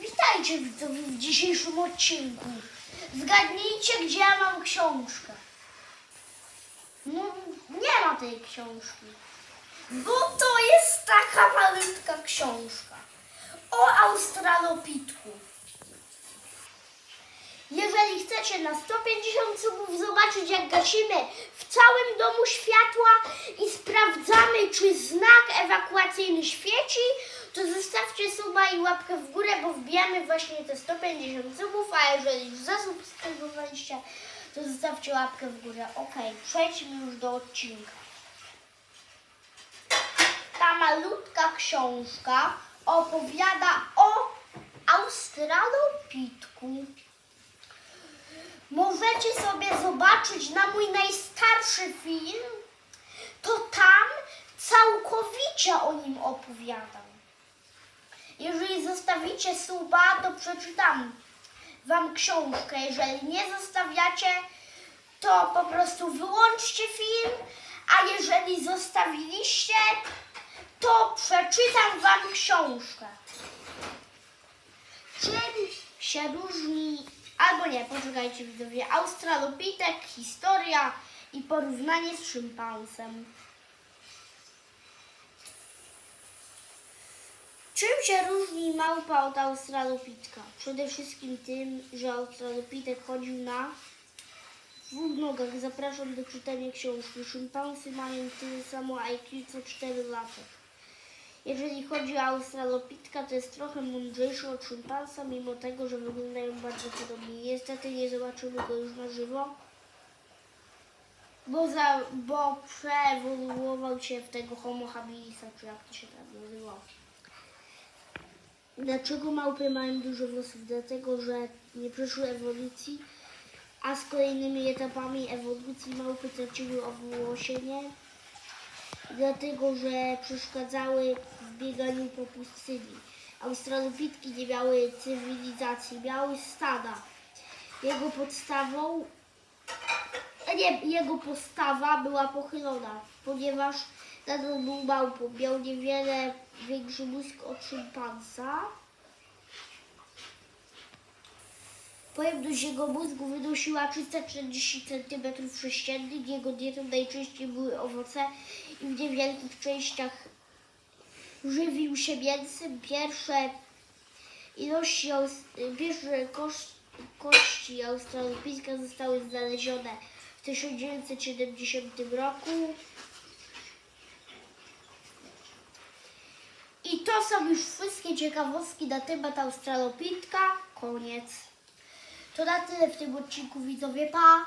Witajcie w dzisiejszym odcinku. Zgadnijcie, gdzie ja mam książkę. No, nie ma tej książki. Bo to jest taka malutka książka o australopitku. Jeżeli chcecie na 150 subów zobaczyć, jak gasimy w całym domu światła i sprawdzamy, czy znak ewakuacyjny świeci, to zostawcie suba i łapkę w górę, bo wbijamy właśnie te 150 subów, a jeżeli już zasubskrybowaliście, to zostawcie łapkę w górę. Ok, przejdźmy już do odcinka. Ta malutka książka opowiada o australopitku. Możecie sobie zobaczyć na mój najstarszy film, to tam całkowicie o nim opowiadam. Jeżeli zostawicie suba, to przeczytam wam książkę. Jeżeli nie zostawiacie, to po prostu wyłączcie film, a jeżeli zostawiliście, to przeczytam wam książkę. Czym się różni, albo nie, poczekajcie widzowie, Australopitek, historia i porównanie z szympansem. Czym się różni małpa od australopitka? Przede wszystkim tym, że australopitek chodził na dwóch nogach. Zapraszam do czytania książki. Szympansy mają tyle samo IQ co 4 lata. Jeżeli chodzi o australopitka, to jest trochę mądrzejszy od szympansa, mimo tego, że wyglądają bardzo podobnie. Niestety nie zobaczymy go już na żywo, bo, za, bo przeewoluował się w tego homo habilisa, czy jak to się tam nazywało. Dlaczego małpy mają dużo włosów? Dlatego, że nie przeszły ewolucji, a z kolejnymi etapami ewolucji małpy traciły owłosienie, dlatego, że przeszkadzały w bieganiu po pustyni. Australopitki nie miały cywilizacji, miały stada. Jego podstawą, nie, jego postawa była pochylona, ponieważ nadal był małpą, miał niewiele większy mózg od szympansa. Pojemność jego mózgu wynosiła 340 cm sześciennych. Jego dietą najczęściej były owoce i w niewielkich częściach żywił się mięsem. Pierwsze ilości, pierwsze kości australopitka zostały znalezione w 1970 roku. I to są już wszystkie ciekawostki na temat australopitka. Koniec. To na tyle w tym odcinku widzowie. Pa!